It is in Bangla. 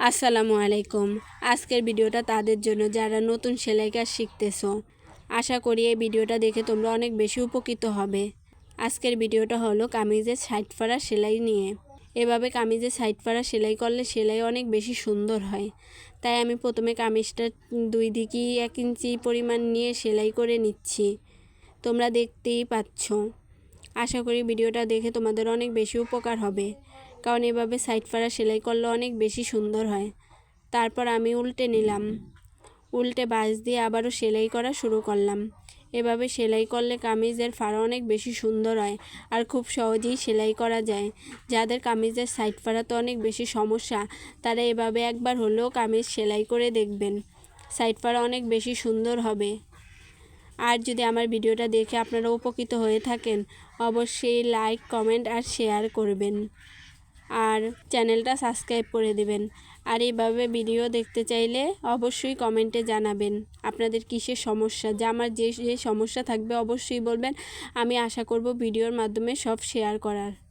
আসসালামু আলাইকুম। আজকের ভিডিওটা তাদের জন্য যারা নতুন সেলাই কাজ শিখতেছো, আশা করি এই ভিডিওটা দেখে তোমরা অনেক বেশি উপকৃত হবে। আজকের ভিডিওটা হলো কামিজের সাইড ফাড়া সেলাই নিয়ে। এভাবে কামিজের সাইড ফাড়া সেলাই করলে সেলাই অনেক বেশি সুন্দর হয়। তাই আমি প্রথমে কামিজটা দুই দিকেই এক ইঞ্চি পরিমাণ নিয়ে সেলাই করে নিচ্ছি। তোমরা দেখতেই পাচ্ছ। আশা করি ভিডিওটা দেখে তোমাদের অনেক বেশি উপকার হবে। কারণ এভাবে সাইড ফাড়া সেলাই করলে অনেক বেশি সুন্দর হয়। তারপর আমি উল্টে নিলাম। উল্টে বাঁশ দিয়ে আবারও সেলাই করা শুরু করলাম। এভাবে সেলাই করলে কামিজের ফাড়া অনেক বেশি সুন্দর হয় আর খুব সহজেই সেলাই করা যায়। যাদের কামিজের সাইড ফাড়া তো অনেক বেশি সমস্যা, তারা এভাবে একবার হলেও কামিজ সেলাই করে দেখবেন। সাইড ফাড়া অনেক বেশি সুন্দর হবে। আর যদি আমার ভিডিওটা দেখে আপনারা উপকৃত হয়ে থাকেন, অবশ্যই লাইক কমেন্ট আর শেয়ার করবেন। আর চ্যানেলটা সাবস্ক্রাইব করে দেবেন। আর এইভাবে ভিডিও দেখতে চাইলে অবশ্যই কমেন্টে জানাবেন আপনাদের কিসের সমস্যা? যা আমার যে যে সমস্যা থাকবে অবশ্যই বলবেন। আমি আশা করব ভিডিওর মাধ্যমে সব শেয়ার করার।